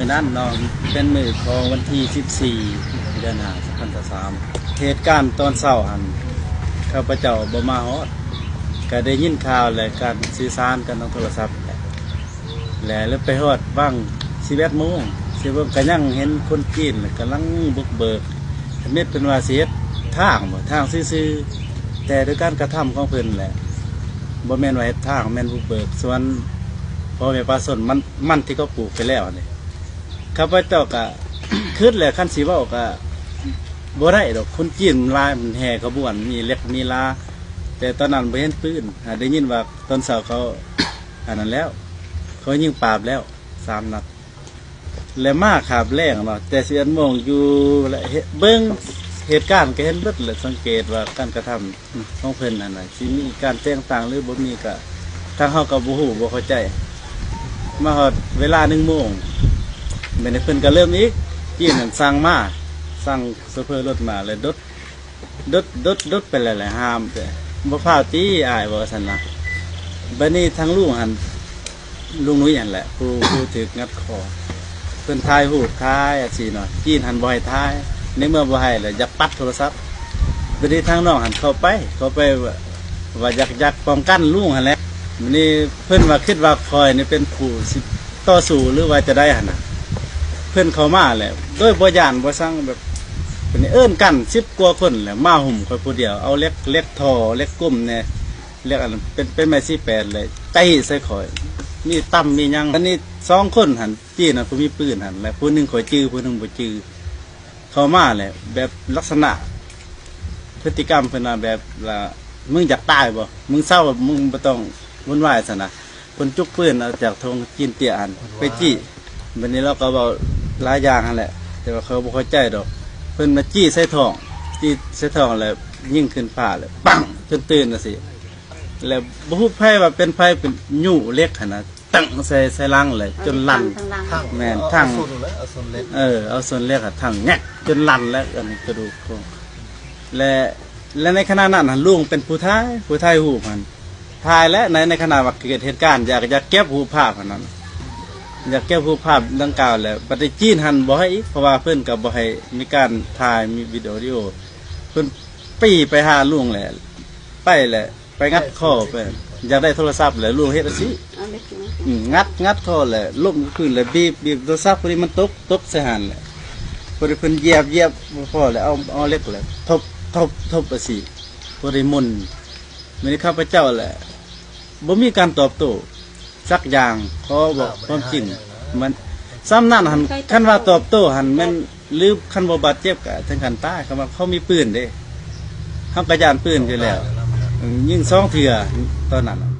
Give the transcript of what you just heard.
มือนั้นเนาะเป็นมือของวันที่ 14 เดือนห้าพันสามเหตุการณ์ตอนเช้าหันข้าพเจ้าบ่มาฮอดก็ได้ยินข่าวและการสื่อสารกันทางโทรศัพท์แหละและแล้วไปฮอดบ้าง11โมงสิเบิ่งก็ยังเห็นคนจีนกำลังบุกเบิกเม็ดเป็นว่าสิเฮ็ดทางบ่ทางซื่อๆแต่ด้วยการกระทำของเพิ่นแหละบ่แม่นว่าเฮ็ดทางแม่นบุกเบิก ส่วนพ่อแม่ปลาสนมันมันที่เขาปลูกไปแล้วนี่ ข้าพเจ้าก็คิดแหละขั้นสีว่าก็บ่ได้ดอกคนจีนลายมันแห่ขบวนมีเล็กมีลา แต่ตอนนั้นบ่เห็นปืนหาได้ยินว่าตอนเสาร์เขาอันนั้นแล้ว เขายิงปราบแล้วสามนัดและมาขาบแรงเนาะแต่เสียนโมงอยู่และเฮ็ดเบิ้งเหตุการณ์ก็เห็นเบิดเลยสังเกตว่าการกระทำของเพิ่นนั่นน่ะสิมีการแจ้งต่างหรือบ่มีก็ทางเฮาก็บ่ฮู้บ่เข้าใจ มาฮอดเวลา1โมง ไม่ได้เพิ่นก็เริ่มนี้กี้นั่นร้างมาสร้างเซอเปอร์รถมาเลยดดดดดดดไปหลายๆห้ามแต่บ่พาตีอายบ่ซั่นละบันนี้ทั้งลูกหันลุงนุ้ยอันแหละผู้ผู้ถึกงัดคอเพิ่นทายหูทายอะสิเนาะกี้หันบ่ให้ทายในเมื่อบ่ให้แล้วอยากปัดโทรศัพท์บันนี้ทางน้องหันเข้าไปเข้าไปว่าอยากอยากป้องกันลุงหันแหละมันนี้เพิ่นว่าคิดว่าคอยนี่เป็นผู้ต่อสู้หรือว่าจะได้หันน่ะ เพื่อนเขามาแหละโดยบ่ยานบ่สั่งแบบเป็นเอิ้นกันสิบกว่าคนแหละมาหุ่มคอยผู้เดียวเอาเล็กเล็กทอเล็กกุ้มเนี่ยเล็กอันเป็นเป็นไม้สี่แปดเลยไต้ใส่ข่อย มีตั้มมียังอันนี้สองคนหันจี้นะผู้มีปืนหันแล้วผู้หนึ่งข่อยจื้อผู้หนึ่งบ่จื้อเขามาแหละแบบลักษณะ พฤติกรรมเพิ่นน่ะแบบละมึงอยากตายบ่มึงเศร้าบ่มึงบ่ต้องวุ่นวายซะนะเพิ่นจุกปืนเอาจากธงจีนเตี้ยอันไปจี้วันนี้เราก็บอก หลายอย่างนั่นแหละ แต่ว่าเขาบ่เข้าใจดอก เพิ่นมาจี้ใส่ทอง จี้ใส่ทองแล้วยิ่งขึ้นฟ้าเลยปังจนตื่นน่ะสิ แล้วบ่ฮู้ไผว่าเป็นไผเป็นยู่เล็กขนาดตั้งใส่ใส่ลังเลย จนลั่น ทั้งหลังทั้งแม่นทั้ง เอาส่วนเลยเอาส่วนเล็กเออเอาส่วนเล็กอะทั้งแงกจนลั่นแล้วอันนี้กระดูกโครงและและในขณะนั้นน่ะลุงเป็นผู้ท้ายผู้ท้ายหูปมันทายและในในขณะว่าเกิดเหตุการณ์อยากอยากเก็บหูปภาพอันนั้น อยากเก็บรูปภาพดังกล่าวแหล้วปฏิจีนหันบ่ให้อีกเพราะว่าเพื่อนกับบ่ให้มีการถ่ายมีวิดีโอวิโอเพื่อนปีไปหาลุงแหละ ไปแหละ ไปงัดข้อไปอยากได้โทรศัพท์แหละลุงเฮ็ดจังซี่เอาเล็กน้อยอืมงัดงัดข้อแหละล้มขึ้นแหละบีบบีบโทรศัพท์พอดีมันตกตกใส่หันแหละพอดีเพิ่อนเหยียบเหยียบบ่พอแล้วเอาเอาเล็กแหละทบทบทบไปสิพอดีมุนมื้อนี้ข้าพเจ้าแหละบ่มีการตอบโต้ สักอย่างขอบอกความจริงมันซ้ำนั่นหันคันว่าตอบโต้หันแมันหรือคันบ่บาดเจ็บกะถึงคันตายคำว่าเขามีปืนเด้เขากระยานปืนอยู่แล้วอืมยิงสองเถื่อตอนนั้นน่ะ